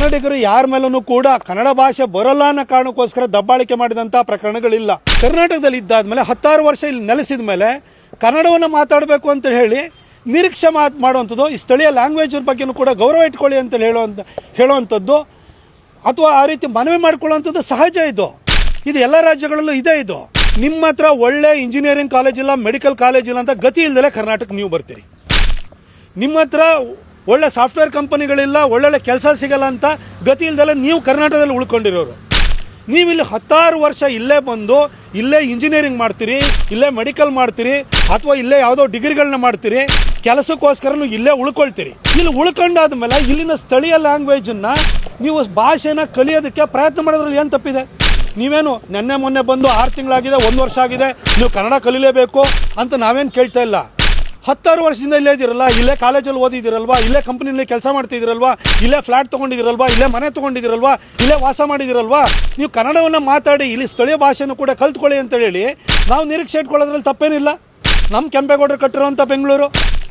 ಕನ್ನಡಿಗರು ಯಾರ ಮೇಲೂ ಕೂಡ ಕನ್ನಡ ಭಾಷೆ ಬರಲ್ಲ ಅನ್ನೋ ಕಾರಣಕ್ಕೋಸ್ಕರ ದಬ್ಬಾಳಿಕೆ ಮಾಡಿದಂಥ ಪ್ರಕರಣಗಳಿಲ್ಲ. ಕರ್ನಾಟಕದಲ್ಲಿ ಇದ್ದಾದ್ಮೇಲೆ ಹತ್ತಾರು ವರ್ಷ ಇಲ್ಲಿ ನೆಲೆಸಿದ ಮೇಲೆ ಕನ್ನಡವನ್ನು ಮಾತಾಡಬೇಕು ಅಂತ ಹೇಳಿ ನಿರೀಕ್ಷೆ ಮಾತು ಮಾಡುವಂಥದ್ದು, ಈ ಸ್ಥಳೀಯ ಲ್ಯಾಂಗ್ವೇಜ್ ಬಗ್ಗೆನೂ ಕೂಡ ಗೌರವ ಇಟ್ಕೊಳ್ಳಿ ಅಂತ ಹೇಳುವಂಥ ಹೇಳುವಂಥದ್ದು, ಅಥವಾ ಆ ರೀತಿ ಮನವಿ ಮಾಡ್ಕೊಳ್ಳುವಂಥದ್ದು ಸಹಜ ಇದು. ಇದು ಎಲ್ಲ ರಾಜ್ಯಗಳಲ್ಲೂ ಇದೇ ಇದು. ನಿಮ್ಮ ಹತ್ರ ಒಳ್ಳೆ ಇಂಜಿನಿಯರಿಂಗ್ ಕಾಲೇಜ್ ಇಲ್ಲ ಮೆಡಿಕಲ್ ಕಾಲೇಜ್ ಇಲ್ಲ ಅಂತ ಗತಿ ಇಲ್ಲದಲೇ ಕರ್ನಾಟಕ ನೀವು ಬರ್ತೀರಿ. ನಿಮ್ಮ ಹತ್ರ ಒಳ್ಳೆ ಸಾಫ್ಟ್ವೇರ್ ಕಂಪನಿಗಳಿಲ್ಲ, ಒಳ್ಳೊಳ್ಳೆ ಕೆಲಸ ಸಿಗಲ್ಲ ಅಂತ ಗತಿ ಇಲ್ಲದೆಲ್ಲ ನೀವು ಕರ್ನಾಟಕದಲ್ಲಿ ಉಳ್ಕೊಂಡಿರೋರು. ನೀವು ಇಲ್ಲಿ ಹತ್ತಾರು ವರ್ಷ ಇಲ್ಲೇ ಬಂದು, ಇಲ್ಲೇ ಇಂಜಿನಿಯರಿಂಗ್ ಮಾಡ್ತೀರಿ, ಇಲ್ಲೇ ಮೆಡಿಕಲ್ ಮಾಡ್ತೀರಿ, ಅಥವಾ ಇಲ್ಲೇ ಯಾವುದೋ ಡಿಗ್ರಿಗಳನ್ನ ಮಾಡ್ತೀರಿ, ಕೆಲಸಕ್ಕೋಸ್ಕರನೂ ಇಲ್ಲೇ ಉಳ್ಕೊಳ್ತೀರಿ. ಇಲ್ಲಿ ಉಳ್ಕೊಂಡಾದ್ಮೇಲೆ ಇಲ್ಲಿನ ಸ್ಥಳೀಯ ಲ್ಯಾಂಗ್ವೇಜನ್ನು ನೀವು ಭಾಷೆನ ಕಲಿಯೋದಕ್ಕೆ ಪ್ರಯತ್ನ ಮಾಡೋದ್ರಲ್ಲಿ ಏನು ತಪ್ಪಿದೆ? ನೀವೇನು ನೆನ್ನೆ ಮೊನ್ನೆ ಬಂದು ಆರು ತಿಂಗಳಾಗಿದೆ, ಒಂದು ವರ್ಷ ಆಗಿದೆ, ನೀವು ಕನ್ನಡ ಕಲಿಲೇಬೇಕು ಅಂತ ನಾವೇನು ಕೇಳ್ತಾ ಇಲ್ಲ? ಹತ್ತಾರು ವರ್ಷದಿಂದ ಇಲ್ಲೇ ಇದ್ದೀರಲ್ಲ ಇಲ್ಲೇ ಕಾಲೇಜಲ್ಲಿ ಓದಿದ್ದೀರಲ್ವಾ? ಇಲ್ಲೇ ಕಂಪ್ನಿನಲ್ಲಿ ಕೆಲಸ ಮಾಡ್ತಿದ್ದೀರಲ್ವಾ? ಇಲ್ಲೇ ಫ್ಲ್ಯಾಟ್ ತೊಗೊಂಡಿದ್ದೀರಲ್ವಾ? ಇಲ್ಲೇ ಮನೆ ತೊಗೊಂಡಿದ್ದೀರಲ್ವಾ? ಇಲ್ಲೇ ವಾಸ ಮಾಡಿದ್ದೀರಲ್ವಾ? ನೀವು ಕನ್ನಡವನ್ನು ಮಾತಾಡಿ, ಇಲ್ಲಿ ಸ್ಥಳೀಯ ಭಾಷೆನೂ ಕೂಡ ಕಲ್ತ್ಕೊಳ್ಳಿ ಅಂತ ಹೇಳಿ, ನಾವು ನಿರೀಕ್ಷೆ ಇಟ್ಕೊಳ್ಳೋದ್ರಲ್ಲಿ ತಪ್ಪೇನಿಲ್ಲ. ನಮ್ಮ ಕೆಂಪೇಗೌಡರು ಕಟ್ಟಿರುವಂಥ ಬೆಂಗಳೂರು,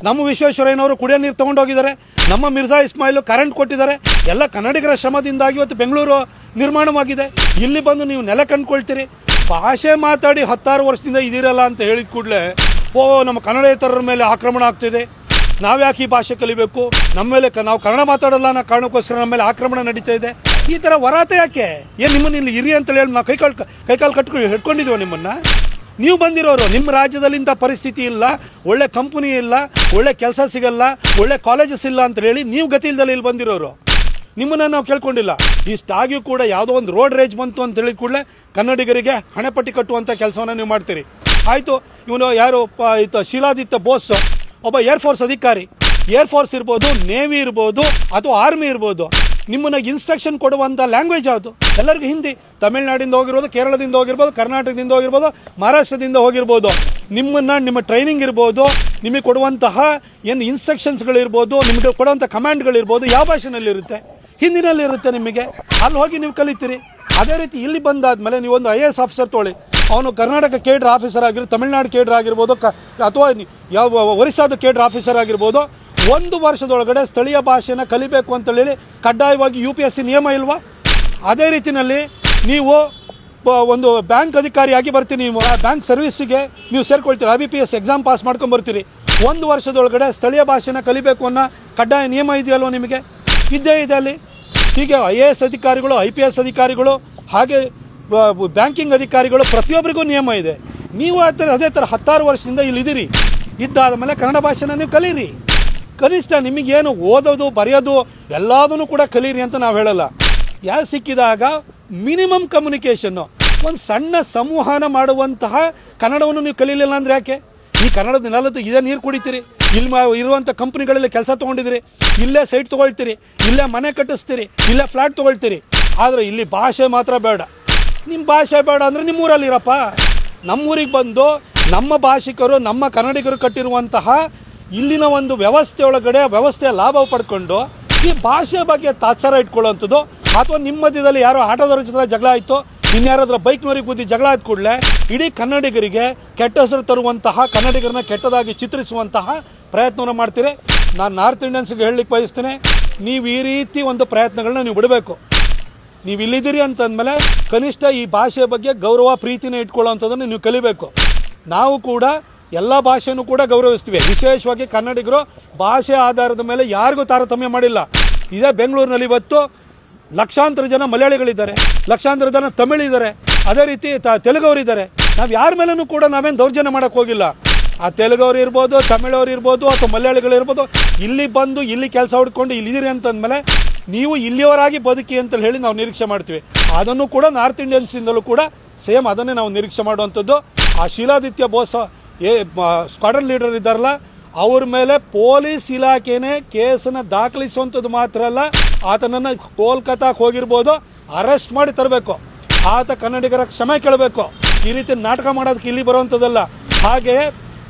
ನಮ್ಮ ವಿಶ್ವೇಶ್ವರಯ್ಯನವರು ಕುಡಿಯೋ ನೀರು ತೊಗೊಂಡೋಗಿದ್ದಾರೆ, ನಮ್ಮ ಮಿರ್ಜಾ ಇಸ್ಮಾಯಿಲು ಕರೆಂಟ್ ಕೊಟ್ಟಿದ್ದಾರೆ, ಎಲ್ಲ ಕನ್ನಡಿಗರ ಶ್ರಮದಿಂದಾಗಿ ಇವತ್ತು ಬೆಂಗಳೂರು ನಿರ್ಮಾಣವಾಗಿದೆ. ಇಲ್ಲಿ ಬಂದು ನೀವು ನೆಲೆ ಕಂಡ್ಕೊಳ್ತೀರಿ ಭಾಷೆ ಮಾತಾಡಿ ಹತ್ತಾರು ವರ್ಷದಿಂದ ಇದಿರಲ್ಲ ಅಂತ ಹೇಳಿದ ಕೂಡಲೇ ಓ, ನಮ್ಮ ಕನ್ನಡೇತರರ ಮೇಲೆ ಆಕ್ರಮಣ ಆಗ್ತಿದೆ. ನಾವು ಯಾಕೆ ಈ ಭಾಷೆ ಕಲಿಬೇಕು? ನಮ್ಮ ಮೇಲೆ ನಾವು ಕನ್ನಡ ಮಾತಾಡಲ್ಲ ಅನ್ನೋ ಕಾರಣಕ್ಕೋಸ್ಕರ ನಮ್ಮ ಮೇಲೆ ಆಕ್ರಮಣ ನಡೀತಾ ಇದೆ. ಈ ಥರ ವರಾತೆ ಯಾಕೆ? ಏನು ನಿಮ್ಮನ್ನು ಇಲ್ಲಿ ಇರಿ ಅಂತ ಹೇಳಿ ನಾವು ಕೈಕಾಲು ಕೈಕಾಲು ಕಟ್ಕೊಂಡು ಹಿಡ್ಕೊಂಡಿದ್ದೀವ ನಿಮ್ಮನ್ನು? ನೀವು ಬಂದಿರೋರು ನಿಮ್ಮ ರಾಜ್ಯದಲ್ಲಿ ಪರಿಸ್ಥಿತಿ ಇಲ್ಲ, ಒಳ್ಳೆ ಕಂಪನಿ ಇಲ್ಲ, ಒಳ್ಳೆ ಕೆಲಸ ಸಿಗಲ್ಲ, ಒಳ್ಳೆ ಕಾಲೇಜಸ್ ಇಲ್ಲ ಅಂತ ಹೇಳಿ ನೀವು ಗತಿ ಇಲ್ದಲ್ಲಿ ಇಲ್ಲಿ ಬಂದಿರೋರು. ನಿಮ್ಮನ್ನು ನಾವು ಕೇಳ್ಕೊಂಡಿಲ್ಲ. ಇಷ್ಟಾಗಿಯೂ ಕೂಡ ಯಾವುದೋ ಒಂದು ರೋಡ್ ರೇಜ್ ಬಂತು ಅಂತ ಹೇಳಿದ ಕೂಡಲೇ ಕನ್ನಡಿಗರಿಗೆ ಹಣೆಪಟ್ಟಿ ಕಟ್ಟುವಂಥ ಕೆಲಸವನ್ನು ನೀವು ಮಾಡ್ತೀರಿ. ಆಯಿತು. ಇವನು ಯಾರು? ಪ ಶೀಲಾದಿತ್ಯ ಬೋಸ್. ಒಬ್ಬ ಏರ್ಫೋರ್ಸ್ ಅಧಿಕಾರಿ. ಏರ್ಫೋರ್ಸ್ ಇರ್ಬೋದು ನೇವಿ ಇರ್ಬೋದು, ಅಥವಾ ಆರ್ಮಿ ಇರ್ಬೋದು. ನಿಮ್ಮನ್ನು ಇನ್ಸ್ಟ್ರಕ್ಷನ್ ಕೊಡುವಂಥ ಲ್ಯಾಂಗ್ವೇಜ್ ಯಾವುದು? ಎಲ್ಲರಿಗೂ ಹಿಂದಿ. ತಮಿಳ್ನಾಡಿಂದ ಹೋಗಿರ್ಬೋದು, ಕೇರಳದಿಂದ ಹೋಗಿರ್ಬೋದು, ಕರ್ನಾಟಕದಿಂದ ಹೋಗಿರ್ಬೋದು, ಮಹಾರಾಷ್ಟ್ರದಿಂದ ಹೋಗಿರ್ಬೋದು. ನಿಮ್ಮನ್ನು ನಿಮ್ಮ ಟ್ರೈನಿಂಗ್ ಇರ್ಬೋದು, ನಿಮಗೆ ಕೊಡುವಂತಹ ಏನು ಇನ್ಸ್ಟ್ರಕ್ಷನ್ಸ್ಗಳಿರ್ಬೋದು ನಿಮಗೆ ಕೊಡುವಂಥ ಕಮಾಂಡ್ಗಳಿರ್ಬೋದು ಯಾವ ಭಾಷೆನಲ್ಲಿರುತ್ತೆ ಹಿಂದಿನಲ್ಲಿರುತ್ತೆ ನಿಮಗೆ. ಅಲ್ಲಿ ಹೋಗಿ ನೀವು ಕಲಿತೀರಿ. ಅದೇ ರೀತಿ ಇಲ್ಲಿ ಬಂದಾದ್ಮೇಲೆ ನೀವೊಂದು ಐ ಎ ಎಸ್ ಆಫೀಸರ್ ತೊಗೊಳ್ಳಿ ಅವನು ಕರ್ನಾಟಕ ಕೇಡ್ರ್ ಆಫೀಸರ್ ಆಗಿರೋ ತಮಿಳ್ನಾಡು ಕೇಡ್ರ್ ಆಗಿರ್ಬೋದು, ಕ ಅಥವಾ ಯಾವ ಒರಿಸ್ಸಾದ ಕೇಡ್ರ್ ಆಫೀಸರ್ ಆಗಿರ್ಬೋದು, ಒಂದು ವರ್ಷದೊಳಗಡೆ ಸ್ಥಳೀಯ ಭಾಷೆನ ಕಲಿಬೇಕು ಅಂತೇಳಿ ಕಡ್ಡಾಯವಾಗಿ ಯು ಪಿ ಎಸ್ ಸಿ ನಿಯಮ ಇಲ್ವಾ? ಅದೇ ರೀತಿಯಲ್ಲಿ ನೀವು ಒಂದು ಬ್ಯಾಂಕ್ ಅಧಿಕಾರಿಯಾಗಿ ಬರ್ತೀನಿ, ನೀವು ಆ ಬ್ಯಾಂಕ್ ಸರ್ವಿಸ್ಸಿಗೆ ನೀವು ಸೇರ್ಕೊಳ್ತೀರಿ I B P S exam pass ಮಾಡ್ಕೊಂಡು ಬರ್ತೀರಿ. ಒಂದು ವರ್ಷದೊಳಗಡೆ ಸ್ಥಳೀಯ ಭಾಷೆನ ಕಲಿಬೇಕು ಅನ್ನೋ ಕಡ್ಡಾಯ ನಿಯಮ ಇದೆಯಲ್ವ ನಿಮಗೆ? ಇದ್ದೇ ಇದೆ ಅಲ್ಲಿ. ಹೀಗೆ ಐ ಎ ಎಸ್ ಅಧಿಕಾರಿಗಳು ಐ ಪಿ ಎಸ್ ಅಧಿಕಾರಿಗಳು, ಹಾಗೆ ಬ್ಯಾಂಕಿಂಗ್ ಅಧಿಕಾರಿಗಳು ಪ್ರತಿಯೊಬ್ಬರಿಗೂ ನಿಯಮ ಇದೆ. ನೀವು ಆ ಥರ, ಅದೇ ಥರ ಹತ್ತಾರು ವರ್ಷದಿಂದ ಇಲ್ಲಿದ್ದೀರಿ. ಇದ್ದಾದ ಮೇಲೆ ಕನ್ನಡ ಭಾಷೆನ ನೀವು ಕಲೀರಿ. ಕನಿಷ್ಠ ನಿಮಗೇನು ಓದೋದು, ಬರೆಯೋದು ಎಲ್ಲದನ್ನು ಕೂಡ ಕಲೀರಿ ಅಂತ ನಾವು ಹೇಳಲ್ಲ. ಯಾರು ಸಿಕ್ಕಿದಾಗ ಮಿನಿಮಮ್ ಕಮ್ಯುನಿಕೇಷನ್ನು, ಒಂದು ಸಣ್ಣ ಸಂವಹನ ಮಾಡುವಂತಹ ಕನ್ನಡವನ್ನು ನೀವು ಕಲೀಲಿಲ್ಲ ಅಂದರೆ ಯಾಕೆ? ಈ ಕನ್ನಡದ ನೆಲದ ಇದೇ ನೀರು ಕುಡಿತೀರಿ. ಇಲ್ಲಿ ಇರುವಂಥ ಕಂಪ್ನಿಗಳಲ್ಲಿ ಕೆಲಸ ತೊಗೊಂಡಿದ್ದೀರಿ ಇಲ್ಲೇ ಸೈಟ್ ತೊಗೊಳ್ತೀರಿ. ಇಲ್ಲೇ ಮನೆ ಕಟ್ಟಿಸ್ತೀರಿ. ಇಲ್ಲೇ ಫ್ಲ್ಯಾಟ್ ತೊಗೊಳ್ತೀರಿ. ಆದರೆ ಇಲ್ಲಿ ಭಾಷೆ ಮಾತ್ರ ಬೇಡ. ನಿಮ್ಮ ಭಾಷೆ ಬೇಡ ಅಂದರೆ ಇರಪ್ಪ ನಮ್ಮೂರಿಗೆ ಬಂದು ನಮ್ಮ ಭಾಷಿಕರು, ನಮ್ಮ ಕನ್ನಡಿಗರು ಕಟ್ಟಿರುವಂತಹ ಇಲ್ಲಿನ ಒಂದು ವ್ಯವಸ್ಥೆ ಒಳಗಡೆ ವ್ಯವಸ್ಥೆಯ ಲಾಭ ಪಡ್ಕೊಂಡು ಈ ಭಾಷೆ ಬಗ್ಗೆ ತಾತ್ಸಾರ ಇಟ್ಕೊಳ್ಳುವಂಥದ್ದು. ಅಥವಾ ನಿಮ್ಮ ಮಧ್ಯದಲ್ಲಿ ಯಾರೋ ಆಟೋದವ್ರ ಜೊತೆ ಜಗಳ ಆಯಿತು, ಇನ್ಯಾರಾದ್ರ ಬೈಕ್ನವರಿಗೆ ಬುದ್ಧಿ ಜಗಳ ಆದ ಕೂಡಲೇ ಇಡೀ ಕನ್ನಡಿಗರಿಗೆ ಕೆಟ್ಟ ಹೆಸರು ತರುವಂತಹ, ಕನ್ನಡಿಗರನ್ನ ಕೆಟ್ಟದಾಗಿ ಚಿತ್ರಿಸುವಂತಹ ಪ್ರಯತ್ನವನ್ನು ಮಾಡ್ತೀರಿ. ನಾನು ನಾರ್ತ್ ಇಂಡಿಯನ್ಸ್ಗೆ ಹೇಳಲಿಕ್ಕೆ ಬಯಸ್ತೇನೆ, ನೀವು ಈ ರೀತಿ ಒಂದು ಪ್ರಯತ್ನಗಳನ್ನ ನೀವು ಬಿಡಬೇಕು. ನೀವು ಇಲ್ಲಿದ್ದೀರಿ ಅಂತಂದಮೇಲೆ ಕನಿಷ್ಠ ಈ ಭಾಷೆ ಬಗ್ಗೆ ಗೌರವ, ಪ್ರೀತಿನ ಇಟ್ಕೊಳ್ಳೋವಂಥದ್ದನ್ನು ನೀವು ಕಲಿಬೇಕು. ನಾವು ಕೂಡ ಎಲ್ಲ ಭಾಷೆನೂ ಕೂಡ ಗೌರವಿಸ್ತೀವಿ. ವಿಶೇಷವಾಗಿ ಕನ್ನಡಿಗರು ಭಾಷೆ ಆಧಾರದ ಮೇಲೆ ಯಾರಿಗೂ ತಾರತಮ್ಯ ಮಾಡಿಲ್ಲ. ಇದೇ ಬೆಂಗಳೂರಿನಲ್ಲಿ ಇವತ್ತು ಲಕ್ಷಾಂತರ ಜನ ಮಲಯಾಳಿಗಳಿದ್ದಾರೆ. ಲಕ್ಷಾಂತರ ಜನ ತಮಿಳಿದ್ದಾರೆ. ಅದೇ ರೀತಿ ತ ತೆಲುಗವರಿದ್ದಾರೆ. ನಾವು ಯಾರ ಮೇಲೂ ಕೂಡ ನಾವೇನು ದೌರ್ಜನ್ಯ ಮಾಡೋಕ್ಕೆ ಹೋಗಿಲ್ಲ. ಆ ತೆಲುಗವ್ರು ಇರ್ಬೋದು, ತಮಿಳವ್ರು ಇರ್ಬೋದು ಅಥವಾ ಮಲಯಾಳಿಗಳಿರ್ಬೋದು ಇಲ್ಲಿ ಬಂದು ಇಲ್ಲಿ ಕೆಲಸ ಹುಡ್ಕೊಂಡು ಇಲ್ಲಿದ್ದೀರಿ ಅಂತಂದಮೇಲೆ ನೀವು ಇಲ್ಲಿಯವರಾಗಿ ಬದುಕಿ ಅಂತ ಹೇಳಿ ನಾವು ನಿರೀಕ್ಷೆ ಮಾಡ್ತೀವಿ. ಅದನ್ನು ಕೂಡ ನಾರ್ತ್ ಇಂಡಿಯನ್ಸಿಂದಲೂ ಕೂಡ ಸೇಮ್ ಅದನ್ನೇ ನಾವು ನಿರೀಕ್ಷೆ ಮಾಡುವಂಥದ್ದು. ಆ ಶೀಲಾದಿತ್ಯ ಬೋಸ್ ಏ ಸ್ಕ್ವಾಡನ್ ಲೀಡರ್ ಇದ್ದಾರಲ್ಲ, ಅವ್ರ ಮೇಲೆ ಪೊಲೀಸ್ ಇಲಾಖೆನೇ ಕೇಸನ್ನ ದಾಖಲಿಸುವಂಥದ್ದು ಮಾತ್ರ ಅಲ್ಲ, ಆತನನ್ನು ಕೋಲ್ಕತ್ತಾಕ್ಕೆ ಹೋಗಿರ್ಬೋದು, ಅರೆಸ್ಟ್ ಮಾಡಿ ತರಬೇಕು. ಆತ ಕನ್ನಡಿಗರ ಕ್ಷಮೆ ಕೇಳಬೇಕು. ಈ ರೀತಿ ನಾಟಕ ಮಾಡೋದಕ್ಕೆ ಇಲ್ಲಿ ಬರುವಂಥದ್ದಲ್ಲ. ಹಾಗೆ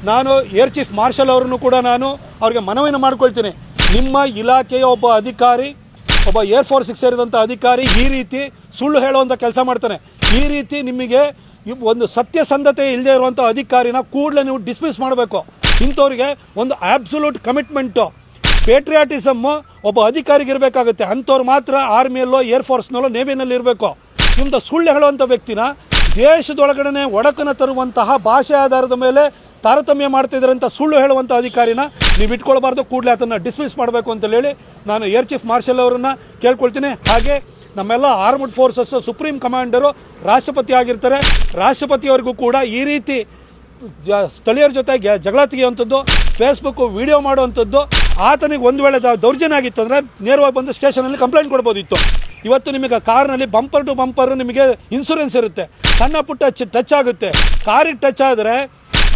ನಾನು ಏರ್ ಚೀಫ್ ಮಾರ್ಷಲ್ ಅವರನ್ನು ಕೂಡ ನಾನು ಅವ್ರಿಗೆ ಮನವಿನ ಮಾಡ್ಕೊಳ್ತೀನಿ. ನಿಮ್ಮ ಇಲಾಖೆಯ ಒಬ್ಬ ಅಧಿಕಾರಿ ಒಬ್ಬ ಏರ್ ಫೋರ್ಸ್ ಸೇರಿದಂಥ ಅಧಿಕಾರಿ ಈ ರೀತಿ ಸುಳ್ಳು ಹೇಳುವಂಥ ಕೆಲಸ ಮಾಡ್ತಾನೆ. ಈ ರೀತಿ ನಿಮಗೆ ಒಂದು ಸತ್ಯಸಂಧತೆ ಇಲ್ಲದೆ ಇರುವಂಥ ಅಧಿಕಾರಿನ ಕೂಡಲೇ ನೀವು ಡಿಸ್ಮಿಸ್ ಮಾಡಬೇಕು. ಇಂಥವ್ರಿಗೆ ಒಂದು ಆ್ಯಬ್ಸುಲೂಟ್ ಕಮಿಟ್ಮೆಂಟು ಪೇಟ್ರಿಯಾಟಿಸಮ್ಮು ಒಬ್ಬ ಅಧಿಕಾರಿಗೆ ಇರಬೇಕಾಗುತ್ತೆ. ಅಂಥವ್ರು ಮಾತ್ರ ಆರ್ಮಿಯಲ್ಲೋ ಏರ್ಫೋರ್ಸ್ನಲ್ಲೋ ನೇವಿನಲ್ಲಿ ಇರಬೇಕು. ಇಂಥ ಸುಳ್ಳು ಹೇಳುವಂಥ ವ್ಯಕ್ತಿನ ದೇಶದೊಳಗಡೆ ಒಡಕನ ತರುವಂತಹ ಭಾಷೆ ಆಧಾರದ ಮೇಲೆ ತಾರತಮ್ಯ ಮಾಡ್ತಿದ್ದಾರೆ ಅಂತ ಸುಳ್ಳು ಹೇಳುವಂಥ ಅಧಿಕಾರಿನ ನೀವು ಇಟ್ಕೊಳ್ಬಾರ್ದು, ಕೂಡಲೇ ಅದನ್ನು ಡಿಸ್ಮಿಸ್ ಮಾಡಬೇಕು ಅಂತ ಹೇಳಿ ನಾನು ಏರ್ ಚೀಫ್ ಮಾರ್ಷಲ್ ಅವರನ್ನ ಕೇಳ್ಕೊಳ್ತೀನಿ. ಹಾಗೆ ನಮ್ಮೆಲ್ಲ ಆರ್ಮ್ಡ್ ಫೋರ್ಸಸ್ ಸುಪ್ರೀಂ ಕಮಾಂಡರು ರಾಷ್ಟ್ರಪತಿ ಆಗಿರ್ತಾರೆ. ರಾಷ್ಟ್ರಪತಿಯವರಿಗೂ ಕೂಡ ಈ ರೀತಿ ಜ, ಸ್ಥಳೀಯರ ಜೊತೆ ಜಗಳ ತೆಗೆಯುವಂಥದ್ದು ಫೇಸ್ಬುಕ್ಕು ವೀಡಿಯೋ ಮಾಡುವಂಥದ್ದು ಆತನಿಗೆ ಒಂದು ವೇಳೆ ದೌರ್ಜನ್ಯ ಆಗಿತ್ತು ಅಂದರೆ ನೇರವಾಗಿ ಬಂದು ಸ್ಟೇಷನಲ್ಲಿ ಕಂಪ್ಲೇಂಟ್ ಕೊಡ್ಬೋದಿತ್ತು. ಇವತ್ತು ನಿಮಗೆ ಕಾರ್ನಲ್ಲಿ ಬಂಪರ್ ಟು ಬಂಪರ್ ನಿಮಗೆ ಇನ್ಸೂರೆನ್ಸ್ ಇರುತ್ತೆ. ಸಣ್ಣ ಪುಟ್ಟ ಟಚ್ ಆಗುತ್ತೆ. ಕಾರಿಗೆ ಟಚ್ ಆದರೆ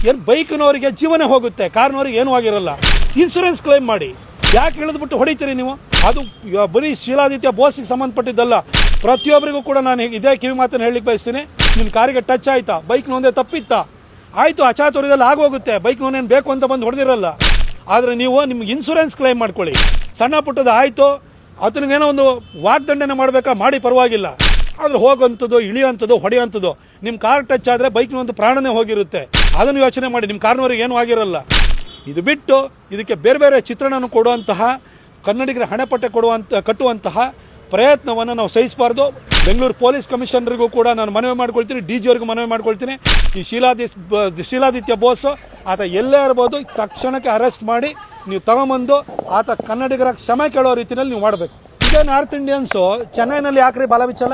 ಏನು ಬೈಕ್ನವರಿಗೆ ಜೀವನ ಹೋಗುತ್ತೆ. ಕಾರ್ನವ್ರಿಗೆ ಏನೂ ಆಗಿರಲ್ಲ. ಇನ್ಸೂರೆನ್ಸ್ ಕ್ಲೈಮ್ ಮಾಡಿ. ಯಾಕೆ ಇಳಿದ್ಬಿಟ್ಟು ಹೊಡಿತೀರಿ ನೀವು? ಅದು ಬರೀ ಶೀಲಾದಿತ್ಯ ಬೋಸಿಗೆ ಸಂಬಂಧಪಟ್ಟಿದ್ದಲ್ಲ. ಪ್ರತಿಯೊಬ್ಬರಿಗೂ ಕೂಡ ನಾನು ಇದೇ ಕಿವಿ ಮಾತನ್ನು ಹೇಳಲಿಕ್ಕೆ ಬಯಸ್ತೀನಿ. ನಿಮ್ಮ ಕಾರಿಗೆ ಟಚ್ ಆಯ್ತಾ? ಬೈಕ್ನೊಂದೇ ತಪ್ಪಿತ್ತಾ? ಆಯಿತು, ಅಚಾತುರ್ಯದಲ್ಲಿ ಆಗೋಗುತ್ತೆ. ಬೈಕ್ ನೋನೇನು ಬೇಕು ಅಂತ ಬಂದು ಹೊಡೆದಿರಲ್ಲ. ಆದರೆ ನೀವು ನಿಮ್ಗೆ ಇನ್ಸೂರೆನ್ಸ್ ಕ್ಲೈಮ್ ಮಾಡ್ಕೊಳ್ಳಿ. ಸಣ್ಣ ಪುಟ್ಟದ ಆಯಿತು. ಅದನ್ನೇನೋ ಒಂದು ವಾಗ್ದಂಡನೆ ಮಾಡಬೇಕಾ? ಮಾಡಿ ಪರವಾಗಿಲ್ಲ. ಆದರೆ ಹೋಗುವಂಥದ್ದು ಇಳಿಯುವಂಥದ್ದು ಹೊಡೆಯುವಂಥದ್ದು ನಿಮ್ಮ ಕಾರ್ ಟಚ್ ಆದರೆ ಬೈಕ್ನ ಒಂದು ಪ್ರಾಣನೇ ಹೋಗಿರುತ್ತೆ. ಅದನ್ನು ಯೋಚನೆ ಮಾಡಿ ನಿಮ್ಮ ಕಾರ್ನವ್ರಿಗೆ ಏನೂ ಆಗಿರಲ್ಲ. ಇದು ಬಿಟ್ಟು ಇದಕ್ಕೆ ಬೇರೆ ಬೇರೆ ಚಿತ್ರಣವನ್ನು ಕೊಡುವಂತಹ, ಕನ್ನಡಿಗರ ಹಣೆಪಟ್ಟೆ ಕೊಡುವಂಥ ಕಟ್ಟುವಂತಹ ಪ್ರಯತ್ನವನ್ನು ನಾವು ಸಹಿಸಬಾರ್ದು. ಬೆಂಗಳೂರು ಪೊಲೀಸ್ ಕಮಿಷನರಿಗೂ ಕೂಡ ನಾನು ಮನವಿ ಮಾಡ್ಕೊಳ್ತೀನಿ, ಡಿ ಜಿ ಅವ್ರಿಗೂ ಮನವಿ ಮಾಡ್ಕೊಳ್ತೀನಿ. ಈ ಶೀಲಾದಿ, ಶೀಲಾದಿತ್ಯ ಬೋಸು, ಆತ ಎಲ್ಲೇ ಇರ್ಬೋದು, ತಕ್ಷಣಕ್ಕೆ ಅರೆಸ್ಟ್ ಮಾಡಿ ನೀವು ತಗೊಂಬಂದು ಆತ ಕನ್ನಡಿಗರ ಕ್ಷಮೆ ಕೇಳೋ ರೀತಿಯಲ್ಲಿ ನೀವು ಮಾಡಬೇಕು. ಇದೇ ನಾರ್ತ್ ಇಂಡಿಯನ್ಸು ಚೆನ್ನೈನಲ್ಲಿ ಯಾಕ್ರಿ ಬಾಲವಿಚಲ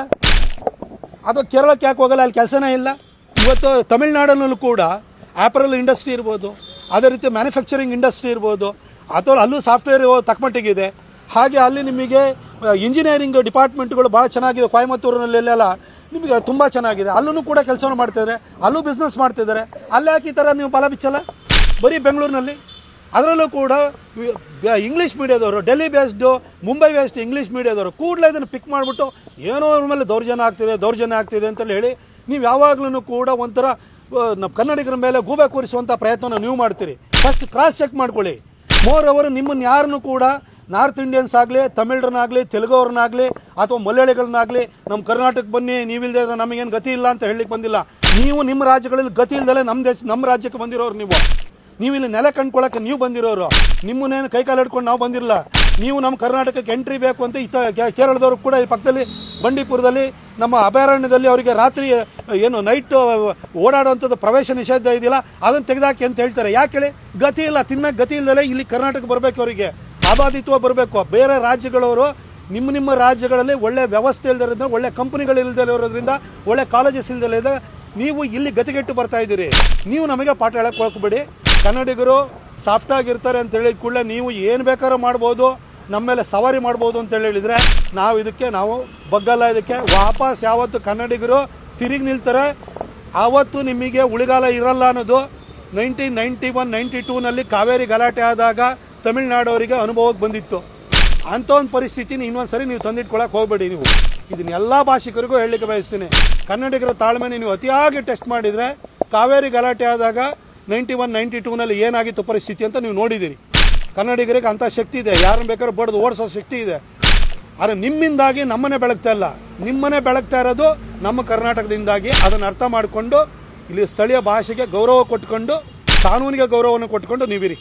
ಅದು ಕೇರಳಕ್ಕೆ ಯಾಕೆ ಹೋಗಲ್ಲ? ಅಲ್ಲಿ ಕೆಲಸನೇ ಇಲ್ಲ. ಇವತ್ತು ತಮಿಳ್ನಾಡಲ್ಲೂ ಕೂಡ ಆ್ಯಪರಲ್ ಇಂಡಸ್ಟ್ರಿ ಇರ್ಬೋದು, ಅದೇ ರೀತಿ ಮ್ಯಾನುಫ್ಯಾಕ್ಚರಿಂಗ್ ಇಂಡಸ್ಟ್ರಿ ಇರ್ಬೋದು, ಅಥವಾ ಅಲ್ಲೂ ಸಾಫ್ಟ್ವೇರ್ ತಕ್ಕಮಟ್ಟಿಗಿದೆ ಹಾಗೆ ಅಲ್ಲಿ ನಿಮಗೆ ಇಂಜಿನಿಯರಿಂಗ್ ಡಿಪಾರ್ಟ್ಮೆಂಟ್ಗಳು ಭಾಳ ಚೆನ್ನಾಗಿದೆ. ಕೊಯಮತ್ತೂರಿನಲ್ಲೆಲ್ಲ ನಿಮಗೆ ತುಂಬ ಚೆನ್ನಾಗಿದೆ. ಅಲ್ಲೂ ಕೂಡ ಕೆಲಸವನ್ನು ಮಾಡ್ತಿದ್ದಾರೆ. ಅಲ್ಲೂ ಬಿಸ್ನೆಸ್ ಮಾಡ್ತಿದ್ದಾರೆ. ಅಲ್ಲಿ ಯಾಕೆ ಈ ಥರ ನೀವು ಬಲ ಬಿಚ್ಚಲ್ಲ ಬರೀ ಬೆಂಗಳೂರಿನಲ್ಲಿ? ಅದರಲ್ಲೂ ಕೂಡ ಇಂಗ್ಲೀಷ್ ಮೀಡಿಯಾದವರು Delhi based Mumbai based English ಮೀಡಿಯಾದವರು ಕೂಡಲೇ ಇದನ್ನು ಪಿಕ್ ಮಾಡಿಬಿಟ್ಟು ಏನೋ ಅವ್ರ ಮೇಲೆ ದೌರ್ಜನ್ಯ ಆಗ್ತಿದೆ ದೌರ್ಜನ್ಯ ಆಗ್ತಿದೆ ಅಂತೇಳಿ ಹೇಳಿ, ನೀವು ಯಾವಾಗಲೂ ಕೂಡ ಒಂಥರ ನಮ್ಮ ಕನ್ನಡಿಗರ ಮೇಲೆ ಗೂಬೆ ಕೂರಿಸುವಂಥ ಪ್ರಯತ್ನನ ನೀವು ಮಾಡ್ತೀರಿ. ಫಸ್ಟ್ ಕ್ರಾಸ್ ಚೆಕ್ ಮಾಡ್ಕೊಳ್ಳಿ. ಮೋರ್ ಅವರು ನಿಮ್ಮನ್ನು ಯಾರನ್ನು ಕೂಡ ನಾರ್ತ್ ಇಂಡಿಯನ್ಸ್ ಆಗಲಿ, ತಮಿಳ್ರನ್ನಾಗಲಿ ತೆಲುಗವ್ರನ್ನಾಗಲಿ ಅಥವಾ ಮಲಯಾಳಿಗಳನ್ನಾಗಲಿ ನಮ್ಮ ಕರ್ನಾಟಕಕ್ಕೆ ಬನ್ನಿ ನೀವಿಲ್ಲದೆ ನಮಗೇನು ಗತಿ ಇಲ್ಲ ಅಂತ ಹೇಳಲಿಕ್ಕೆ ಬಂದಿಲ್ಲ. ನೀವು ನಿಮ್ಮ ರಾಜ್ಯಗಳಲ್ಲಿ ಗತಿ ಇಲ್ಲದೆ ನಮ್ಮ ದೇಶ ನಮ್ಮ ರಾಜ್ಯಕ್ಕೆ ಬಂದಿರೋರು ನೀವು. ನೀವು ಇಲ್ಲಿ ನೆಲೆ ಕಂಡ್ಕೊಳ್ಳೋಕೆ ನೀವು ಬಂದಿರೋರು. ನಿಮ್ಮನ್ನೇನು ಕೈಕಾಲು ಹಿಡ್ಕೊಂಡು ನಾವು ಬಂದಿರಲ್ಲ. ನೀವು ನಮ್ಮ ಕರ್ನಾಟಕಕ್ಕೆ ಎಂಟ್ರಿ ಬೇಕು ಅಂತ ಇತ ಕೇರಳದವರು ಕೂಡ ಈ ಪಕ್ಕದಲ್ಲಿ ಬಂಡೀಪುರದಲ್ಲಿ ನಮ್ಮ ಅಭಯಾರಣ್ಯದಲ್ಲಿ ಅವರಿಗೆ ರಾತ್ರಿ, ಏನು ನೈಟ್ ಓಡಾಡುವಂಥದ್ದು ಪ್ರವೇಶ ನಿಷೇಧ ಇದೆಯಲ್ಲ, ಅದನ್ನು ತೆಗೆದಾಕಿ ಅಂತ ಹೇಳ್ತಾರೆ. ಯಾಕೆ ಹೇಳಿ? ಗತಿ ಇಲ್ಲ ತಿನ್ನಕ್ಕೆ ಗತಿ ಇಲ್ಲದಲೇ ಇಲ್ಲಿ ಕರ್ನಾಟಕ ಬರಬೇಕು ಅವರಿಗೆ. ಅಬಾಧಿತ್ವ ಬರಬೇಕು. ಬೇರೆ ರಾಜ್ಯಗಳವರು ನಿಮ್ಮ ನಿಮ್ಮ ರಾಜ್ಯಗಳಲ್ಲಿ ಒಳ್ಳೆ ವ್ಯವಸ್ಥೆ ಇಲ್ಲದಿರೋದ್ರಿಂದ ಒಳ್ಳೆ ಕಂಪ್ನಿಗಳು ಇಲ್ಲದೆ ಇರೋದ್ರಿಂದ ಒಳ್ಳೆ ಕಾಲೇಜಸ್ ಇಲ್ಲದೆ ನೀವು ಇಲ್ಲಿ ಗತಿಗೆಟ್ಟು ಬರ್ತಾ ಇದ್ದೀರಿ. ನೀವು ನಮಗೆ ಪಾಠ ಹೇಳಕ್ಕೆ ಹೋಗ್ಬೇಡಿ ಕನ್ನಡಿಗರು ಸಾಫ್ಟ್ ಆಗಿರ್ತಾರೆ ಅಂತ ಹೇಳಿದ ಕೂಡಲೇ ನೀವು ಏನು ಬೇಕಾದ್ರೂ ಮಾಡ್ಬೋದು, ನಮ್ಮ ಮೇಲೆ ಸವಾರಿ ಮಾಡ್ಬೋದು ಅಂತ ಹೇಳಿದ್ರೆ ನಾವು ಇದಕ್ಕೆ ನಾವು ಬಗ್ಗಲ್ಲ. ಇದಕ್ಕೆ ವಾಪಸ್ ಯಾವತ್ತು ಕನ್ನಡಿಗರು ತಿರುಗಿ ನಿಲ್ತಾರೆ. ಆವತ್ತು ನಿಮಗೆ ಉಳಿಗಾಲ ಇರಲ್ಲ ಅನ್ನೋದು ನೈನ್ಟೀನ್ ನೈಂಟಿ ಒನ್ ನೈಂಟಿ ಟೂನಲ್ಲಿ ಕಾವೇರಿ ಗಲಾಟೆ ಆದಾಗ ತಮಿಳ್ನಾಡವರಿಗೆ ಅನುಭವಕ್ಕೆ ಬಂದಿತ್ತು. ಅಂಥ ಒಂದು ಪರಿಸ್ಥಿತಿನ ಇನ್ನೊಂದು ಸರಿ ನೀವು ತಂದಿಟ್ಕೊಳಕ್ಕೆ ಹೋಗಬೇಡಿ ನೀವು. ಇದನ್ನ ಎಲ್ಲ ಭಾಷಿಕರಿಗೂ ಹೇಳಲಿಕ್ಕೆ ಬಯಸ್ತೀನಿ. ಕನ್ನಡಿಗರ ತಾಳ್ಮೆನ ನೀವು ಅತಿಯಾಗಿ ಟೆಸ್ಟ್ ಮಾಡಿದರೆ ಕಾವೇರಿ ಗಲಾಟೆ ಆದಾಗ ನೈಂಟಿ ಒನ್, ನೈಂಟಿ ಟೂನಲ್ಲಿ ಏನಾಗಿತ್ತು ಪರಿಸ್ಥಿತಿ ಅಂತ ನೀವು ನೋಡಿದ್ದೀರಿ. ಕನ್ನಡಿಗರಿಗೆ ಅಂಥ ಶಕ್ತಿ ಇದೆ, ಯಾರನ್ನು ಬೇಕಾದ್ರೂ ಬಡ್ದು ಓಡಿಸೋ ಶಕ್ತಿ ಇದೆ. ಆದರೆ ನಿಮ್ಮಿಂದಾಗಿ ನಮ್ಮನೆ ಬೆಳಗ್ತಾ ಇಲ್ಲ. ನಿಮ್ಮನೆ ಬೆಳಗ್ತಾ ಇರೋದು ನಮ್ಮ ಕರ್ನಾಟಕದಿಂದಾಗಿ. ಅದನ್ನು ಅರ್ಥ ಮಾಡಿಕೊಂಡು ಇಲ್ಲಿ ಸ್ಥಳೀಯ ಭಾಷೆಗೆ ಗೌರವ ಕೊಟ್ಕೊಂಡು, ಕಾನೂನಿಗೆ ಗೌರವವನ್ನು ಕೊಟ್ಕೊಂಡು ನೀವಿರಿ.